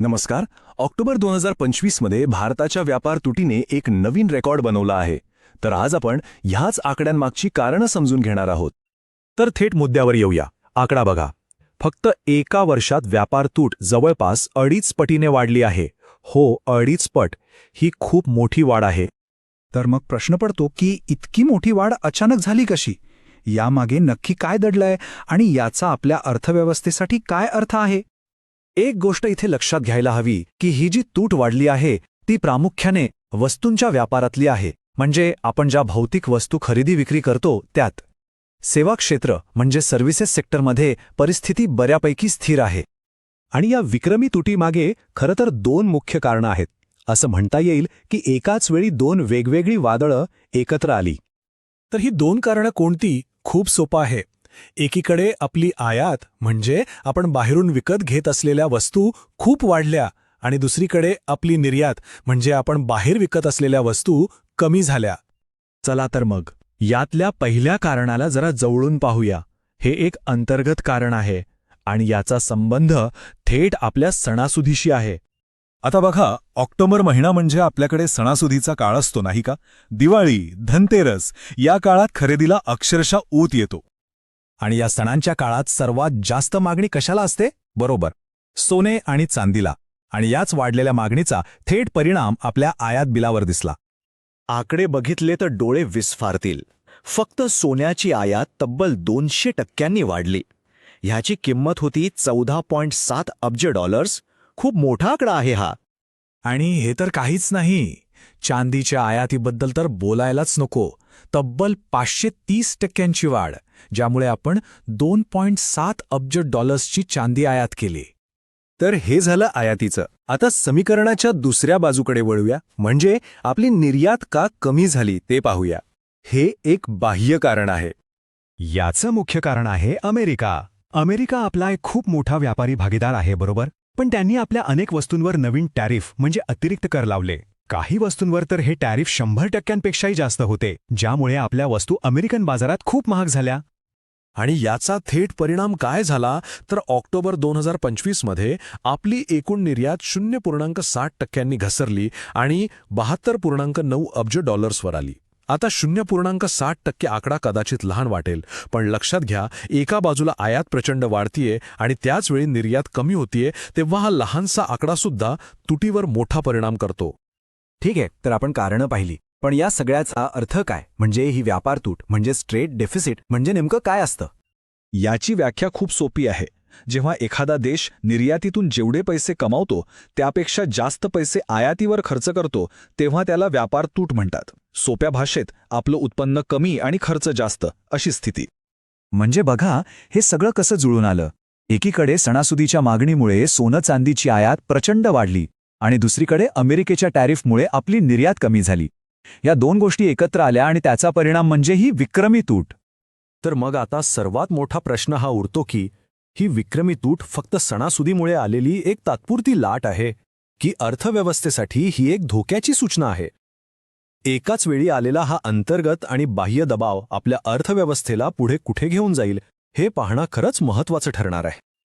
नमस्कार. ऑक्टोबर दोन हजार पंचवीसमध्ये भारताच्या व्यापार तुटीने एक नवीन रेकॉर्ड बनवला आहे. तर आज आपण ह्याच आकड्यांमागची कारणं समजून घेणार आहोत. तर थेट मुद्द्यावर येऊया. आकडा बघा. फक्त एका वर्षात व्यापार तूट जवळपास अडीच पटीने वाढली आहे. हो अडीच पट. ही खूप मोठी वाढ आहे. तर मग प्रश्न पडतो की इतकी मोठी वाढ अचानक झाली कशी? यामागे नक्की काय दडलंय आणि याचा आपल्या अर्थव्यवस्थेसाठी काय अर्थ आहे? एक गोष्ट इथे लक्षात घ्यायला हवी की ही जी तूट वाढली आहे ती प्रामुख्याने वस्तूंच्या व्यापारातली आहे. म्हणजे आपण ज्या भौतिक वस्तू खरेदी विक्री करतो त्यात सेवा क्षेत्र म्हणजे सर्व्हिसेस सेक्टरमध्ये परिस्थिती बऱ्यापैकी स्थिर आहे. आणि या विक्रमी तुटीमागे खरं तर दोन मुख्य कारणं आहेत. असं म्हणता येईल की एकाच वेळी दोन वेगवेगळी वादळं एकत्र आली. तर ही दोन कारणं कोणती? खूप सोपं आहे. एकीकडे आपली आयात म्हणजे आपण बाहेरून विकत घेत असलेल्या वस्तू खूप वाढल्या आणि दुसरीकडे आपली निर्यात म्हणजे आपण बाहेर विकत असलेल्या वस्तू कमी झाल्या. चला तर मग यातल्या पहिल्या कारणाला जरा जवळून पाहूया. हे एक अंतर्गत कारण आहे आणि याचा संबंध थेट आपल्या सणासुदीशी आहे. आता बघा ऑक्टोबर महिना म्हणजे आपल्याकडे सणासुदीचा काळ असतो नाही का? दिवाळी धनतेरस या काळात खरेदीला अक्षरशः ऊत येतो. आणि या सणांच्या काळात सर्वात जास्त मागणी कशाला असते? बरोबर. सोने आणि चांदीला. आणि याच वाढलेल्या मागणीचा थेट परिणाम आपल्या आयात बिलावर दिसला. आकडे बघितले तर डोळे विस्फारतील. फक्त सोन्याची आयात तब्बल दोनशे टक्क्यांनी वाढली. ह्याची किंमत होती चौदा पॉइंट सात अब्ज डॉलर्स. खूप मोठा आकडा आहे हा. आणि हे तर काहीच नाही. चांदीच्या आयातीबद्दल तर बोलायलाच नको. तब्बल पाचशे तीस टक्क्यांची वाढ. ज्यामुळे आपण दोन पॉइंट सात अब्ज डॉलर्सची चांदी आयात केली. तर हे झालं आयातीचं. आता समीकरणाच्या दुसऱ्या बाजूकडे वळूया. म्हणजे आपली निर्यात का कमी झाली ते पाहूया. हे एक बाह्य कारण आहे. याचं मुख्य कारण आहे अमेरिका. अमेरिका आपला एक खूप मोठा व्यापारी भागीदार आहे बरोबर? पण त्यांनी आपल्या अनेक वस्तूंवर नवीन टॅरिफ म्हणजे अतिरिक्त कर लावले. काही वस्तूंवर तर हे टॅरिफ शंभर टक्क्यांपेक्षाही जास्त होते ज्यामुळे आपल्या वस्तू अमेरिकन बाजारात खूप महाग झाल्या. आणि याचा थेट परिणाम काय झाला? तर ऑक्टोबर दोन हजार पंचवीसमध्ये आपली एकूण निर्यात शून्य पूर्णांक साठ टक्क्यांनी घसरली आणि बहात्तर पूर्णांक नऊ अब्ज डॉलर्सवर आली. आता शून्य पूर्णांक साठ टक्के आकडा कदाचित लहान वाटेल पण लक्षात घ्या एका बाजूला आयात प्रचंड वाढतीये आणि त्याचवेळी निर्यात कमी होतीये तेव्हा हा लहानसा आकडासुद्धा तुटीवर मोठा परिणाम करतो. ठीक आहे तर आपण कारणं पाहिली. पण या सगळ्याचा अर्थ काय? म्हणजे ही व्यापार तूट म्हणजे स्ट्रेट डेफिसिट म्हणजे नेमकं काय असतं? याची व्याख्या खूप सोपी आहे. जेव्हा एखादा देश निर्यातीतून जेवढे पैसे कमावतो त्यापेक्षा जास्त पैसे आयातीवर खर्च करतो तेव्हा त्याला व्यापार तूट म्हणतात. सोप्या भाषेत आपलं उत्पन्न कमी आणि खर्च जास्त अशी स्थिती. म्हणजे बघा हे सगळं कसं जुळून आलं? एकीकडे सणासुदीच्या मागणीमुळे सोनं चांदीची आयात प्रचंड वाढली. आणि दुसरीकडे अमेरिकेच्या टॅरिफमुळे आपली निर्यात कमी झाली. या दोन गोष्टी एकत्र आल्या आणि त्याचा परिणाम म्हणजे ही विक्रमी तूट. तर मग आता सर्वात मोठा प्रश्न हा उरतो की ही विक्रमी तूट फक्त सणासुदीमुळे आलेली एक तात्पुरती लाट आहे की अर्थव्यवस्थेसाठी ही एक धोक्याची सूचना आहे. एकाच वेळी आलेला हा अंतर्गत आणि बाह्य दबाव आपल्या अर्थव्यवस्थेला पुढे कुठे घेऊन जाईल हे पाहणं खरंच महत्वाचं ठरणार आहे.